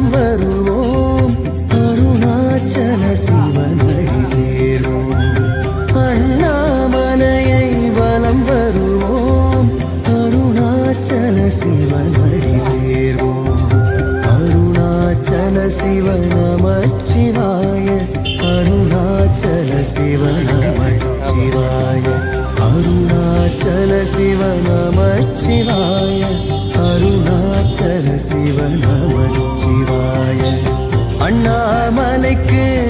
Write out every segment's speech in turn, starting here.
நாம் வருவோம். அருணாச்சல சிவனடி சேரும். அண்ணாமலையை வலம் வருவோம். அருணாச்சல சிவனடி சேரும் அருணாச்சல சிவ நமச்சிவாய அருணாச்சல சிவ நமச்சிவாய அருணாச்சல சிவ நமச்சிவாய சிவ நம சிவாய. அண்ணாமலைக்கு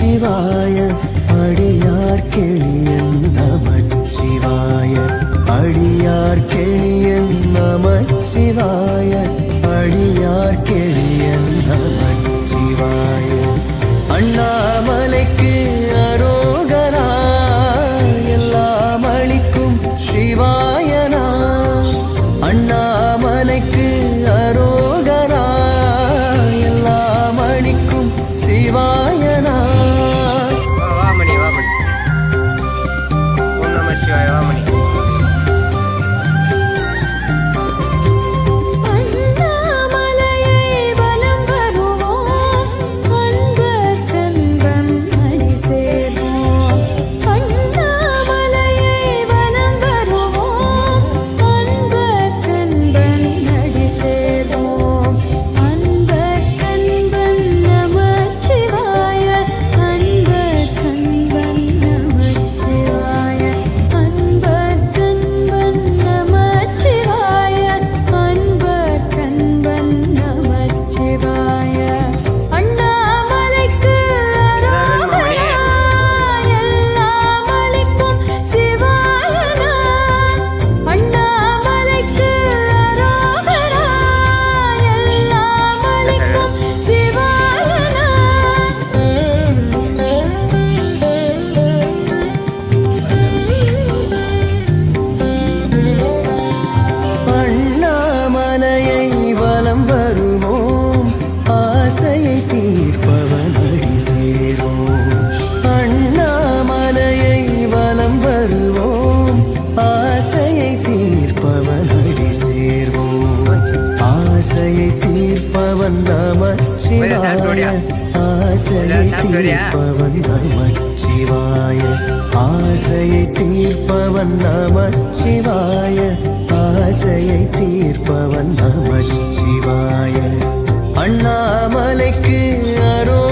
நமச்சிவாய அடியார் கெளியன் நமச்சிவாய. அடியார் கெளியன் நமச்சிவாய அடியார் கெளியன் நம ஆசையை தீர்ப்பவன் நாம சிவாய. ஆசையை தீர்ப்பவன் நாம சிவாய. ஆசையை தீர்ப்பவன் நாம சிவாய. ஆசையை தீர்ப்பவன் நாம சிவாய. அண்ணாமலைக்கு அரோ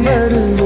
வருவோம்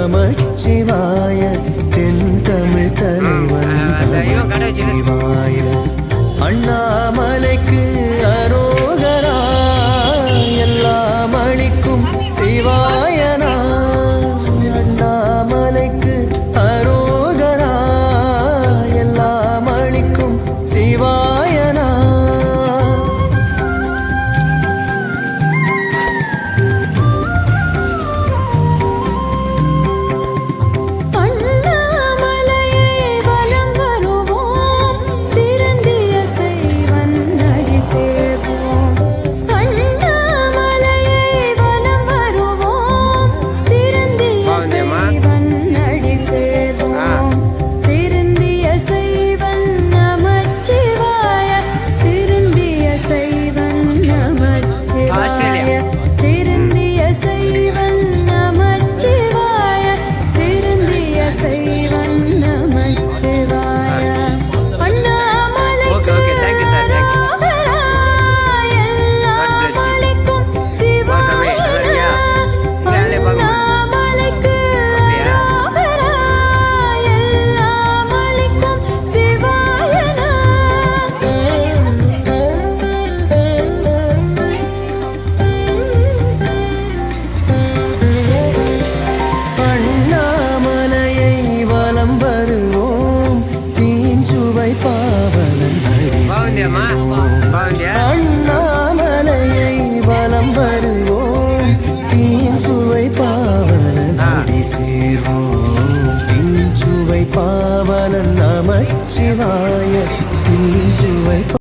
yaşamak